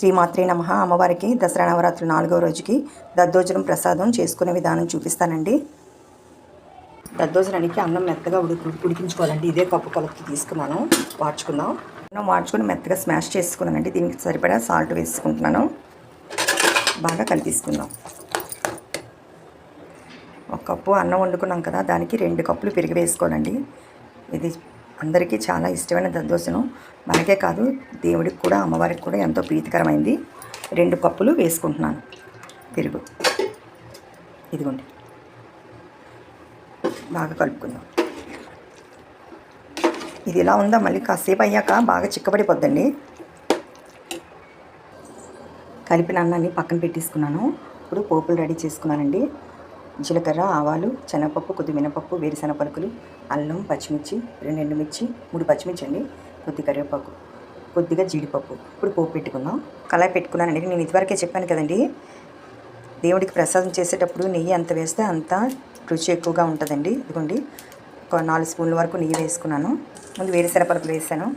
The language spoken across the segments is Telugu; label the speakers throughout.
Speaker 1: శ్రీమాత్రే నమ. అమ్మవారికి దసరా నవరాత్రి నాలుగవ రోజుకి దద్దోజనం ప్రసాదం చేసుకునే విధానం చూపిస్తానండి. దద్దోజనానికి అన్నం మెత్తగా ఉడికి ఉడికించుకోవాలండి. ఇదే కప్పు కలుపుకి తీసుకున్నాను. వాడ్చుకుందాం అన్నం వాడ్చుకుని మెత్తగా స్మాష్ చేసుకున్నానండి. దీనికి సరిపడా సాల్ట్ వేసుకుంటున్నాను. బాగా కలిపిస్తున్నాం ఒక కప్పు అన్నం వండుకున్నాం కదా దానికి రెండు కప్పులు పెరుగు వేసుకోవాలండి. ఇది అందరికీ చాలా ఇష్టమైన దద్దోజనం మనకే కాదు దేవుడికి కూడా అమ్మవారికి కూడా ఎంతో ప్రీతికరమైంది. రెండు కప్పులు వేసుకుంటున్నాను. పెరుగు ఇదిగోండి. బాగా కలుపుకుందాం. ఇది ఇలా ఉందా? మళ్ళీ కాసేపు అయ్యాక బాగా చిక్కబడిపోద్దండి. కలిపిన అన్నాన్ని పక్కన పెట్టేసుకున్నాను. ఇప్పుడు పోపులు రెడీ చేసుకున్నానండి. జీలకర్ర ఆవాలు శనగపప్పు కొద్ది మినపప్పు వేరుశెనగ పలుకులు అల్లం పచ్చిమిర్చి రెండు ఎండుమిర్చి మూడు పచ్చిమిర్చి అండి కొద్ది కరివేపాకు కొద్దిగా జీడిపప్పు. ఇప్పుడు పోపు పెట్టుకుందాం. కళాయి పెట్టుకున్నానండి నేను ఇదివరకే చెప్పాను కదండి దేవుడికి ప్రసాదం చేసేటప్పుడు నెయ్యి ఎంత వేస్తే అంత రుచి ఎక్కువగా ఉంటుందండి. ఇదిగోండి ఒక నాలుగు స్పూన్ల వరకు నెయ్యి వేసుకున్నాను. ముందు వేరుశెనగ పలుకులు వేసాను.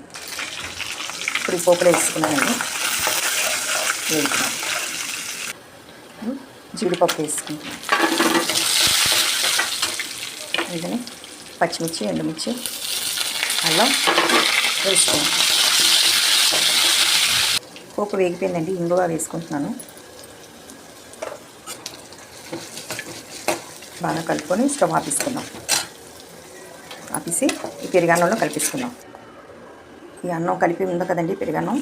Speaker 1: ఇప్పుడు పోపులు వేసుకున్నానండి వేసుకున్నాను జీడిపప్పు వేసుకుంటాం ఇదని పచ్చిమిర్చి ఎండుమిర్చి అల్లం వేసుకోండి పోపు వేగిపోయిందండి ఇంగువ వేసుకుంటున్నాను. బాగా కలుపుకొని స్టవ్ ఆపిస్తున్నాం ఆపేసి ఈ పెరుగన్నంలో కలిపిస్తున్నాం ఈ అన్నం కలిపి ఉంది కదండి పెరుగన్నం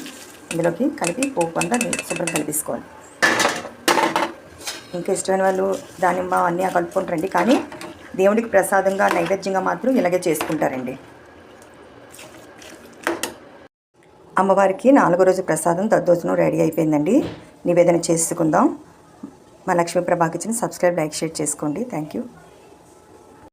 Speaker 1: ఇందులోకి కలిపి పోపు అంతా శుభ్రం కలిపేసుకోవాలి. ఇంకా ఇష్టమైన వాళ్ళు దానిమ్మ అన్నీ కలుపుకుంటారండి. కానీ దేవుడికి ప్రసాదంగా నైవేద్యంగా మాత్రం ఇలాగే చేసుకుంటారండి. అమ్మవారికి నాలుగో రోజు ప్రసాదం దద్దోజనం రెడీ అయిపోయిందండి. నివేదన చేసుకుందాం. మా లక్ష్మీ ప్రభాకి సబ్స్క్రైబ్ లైక్ షేర్ చేసుకోండి. Thank you